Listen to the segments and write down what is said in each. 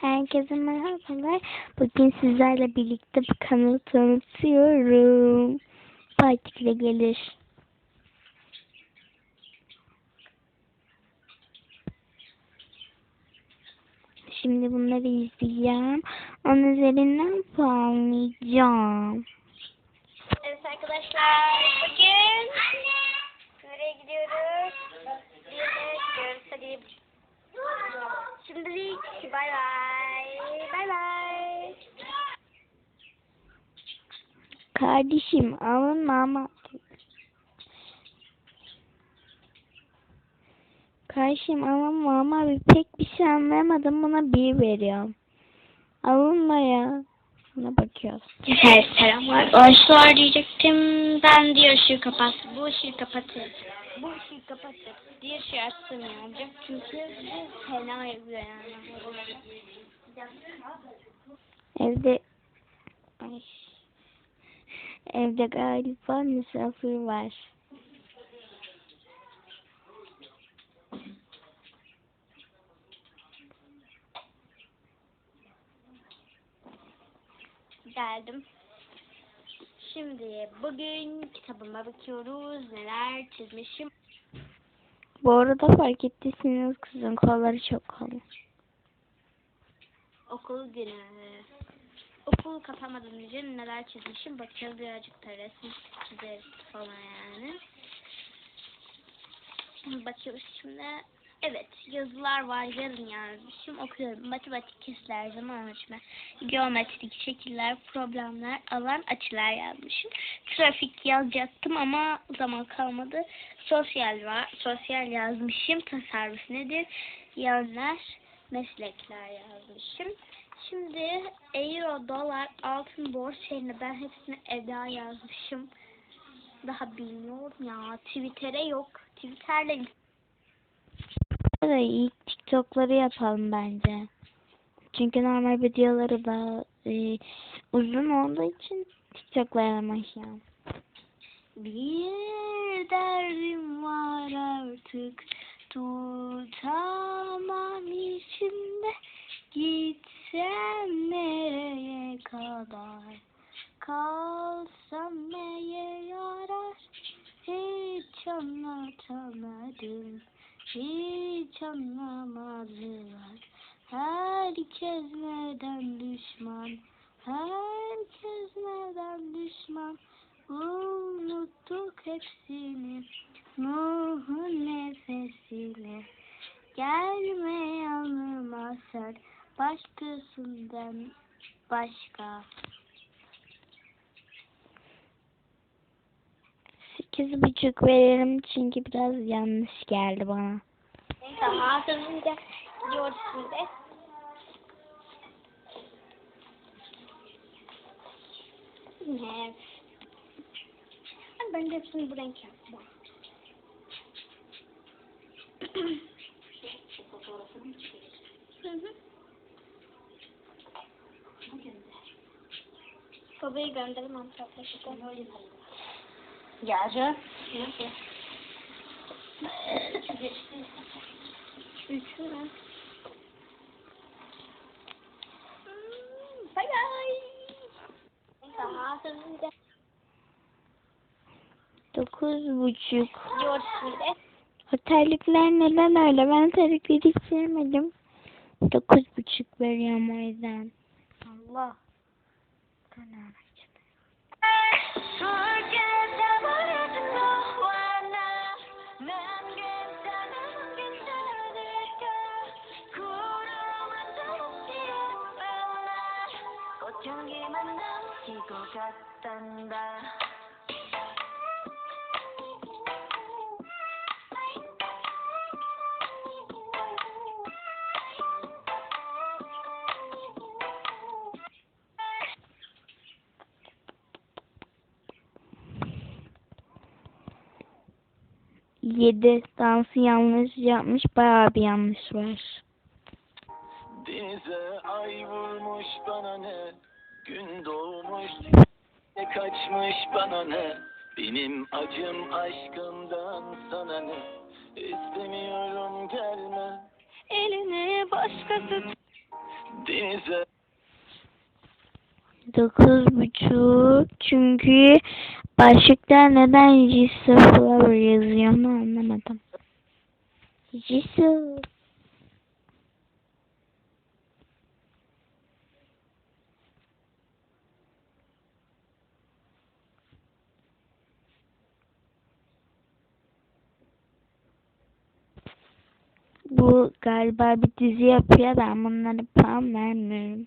Herkese merhabalar. Bugün sizlerle birlikte bu kanalı tanıtıyorum. Partikle gelir. Şimdi bunları izleyeceğim. Onun üzerinden puanlayacağım. Evet arkadaşlar bugün nereye gidiyoruz? Bir. Şimdilik bay bay. Bay bay. Kardeşim alınma ama. Kardeşim alınma ama bir pek bir şey anlayamadım. Buna bir veriyorum. Alınma ya. Buna bakıyoruz. Evet selamlar. Arkadaşlar diyecektim ben diğer ışığı kapat. Bu ışığı kapatır. Diğer açsın ya. Çünkü fena yazıyor yani. Evde Ay. Evde galiba misafir var. Geldim. Şimdi bugün kitabıma bakıyoruz. Neler çizmişim. Bu arada fark ettiyseniz kızın kolları çok kalın. Okul günü. Okul kapamadan önce neler çizmişim. Bakacağız birazcık da resim çizeriz falan yani. Bakıyoruz şimdi. Evet yazılar var yarın yazmışım okuyorum. Matematik kesitler, zaman ölçme, geometrik şekiller, problemler, alan açılar yazmışım. Trafik yazacaktım ama zaman kalmadı. Sosyal var. Sosyal yazmışım. Tasarruf nedir? Yönler, meslekler yazmışım. Şimdi euro, dolar, altın, borç yerine ben hepsini Eda yazmışım. Daha bilmiyorum ya. Twitter'e yok. Twitter'le Da ilk TikTok'ları yapalım bence. Çünkü normal videoları da e, uzun olduğu için TikTok'layalım Bir derdim var artık tutamam herkes neden düşman herkes neden düşman. Unuttuk hepsini Nuh'un nefesini Gelme yanıma sen Başkasından başka. Sekiz buçuk verelim çünkü biraz yanlış geldi bana. Neyse hafızınca şimdi Ne? Ben de hepsini bu renk yaptım. Hı hı. Babayı gönderim Antalya'ya. Yarın. Üç mü? Bye bye. Neyse hafızınca Dokuz buçuk. şimdi. Otellikler neden öyle? Ben otellikleri hiç sevmedim. Dokuz buçuk veriyorum o yüzden. Allah. Kanar. 7 dansı yanlış yapmış bayağı bir yanlış var. Denize ay vurmuş bana ne? Gün doğmuş ne kaçmış bana ne? Benim acım aşkımdan sana ne? İstemiyorum gelme. Elini başkası denize. Dokuz buçuk çünkü başlıkta neden Jisoo Flower yazıyor onu anlamadım. Jisoo. Bu galiba bir dizi yapıyor. Ben bunlara puan vermiyorum.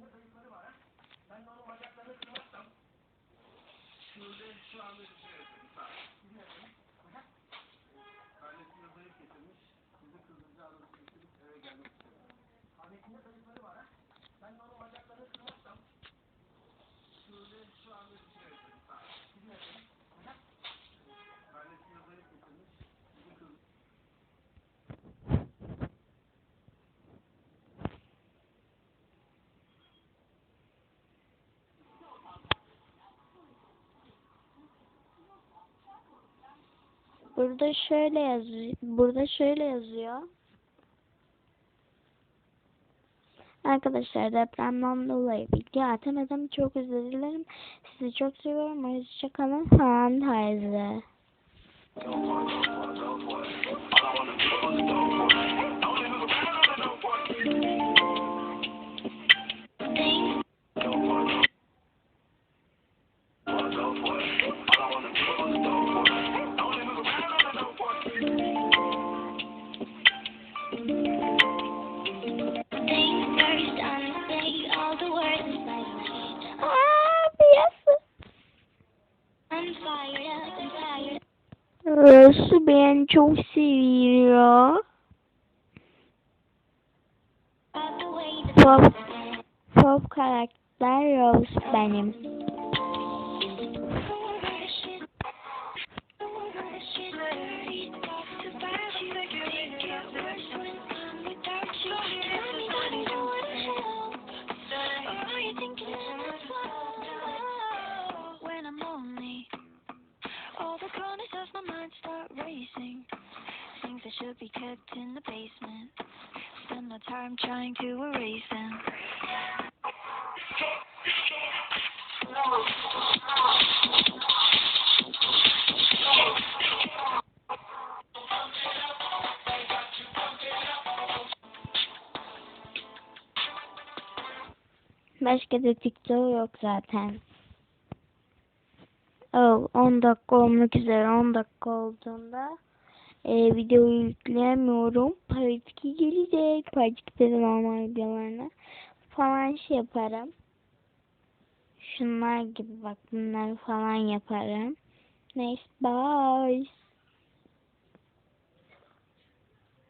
Bende kayıtları var ha. Ben de onun bacaklarını kırmazsam. Şurada şu anda düşüyorum. Burada şöyle yazıyor. Burada şöyle yazıyor. Arkadaşlar depremden dolayı video atamadım. Çok özür dilerim. Sizi çok seviyorum. Hoşçakalın falan tarzı. Rose beni çok seviyor. Pop, pop karakter Rose benim. The corners of my mind start racing. Things that should be kept in the basement. Spend my time trying to erase them. Başka da TikTok yok zaten. Oh, 10 dakika olmak üzere 10 dakika olduğunda e, videoyu yükleyemiyorum. Part 2 gelecek. Part 2'de de normal videolarına falan şey yaparım. Şunlar gibi bak bunları falan yaparım. Neyse bye.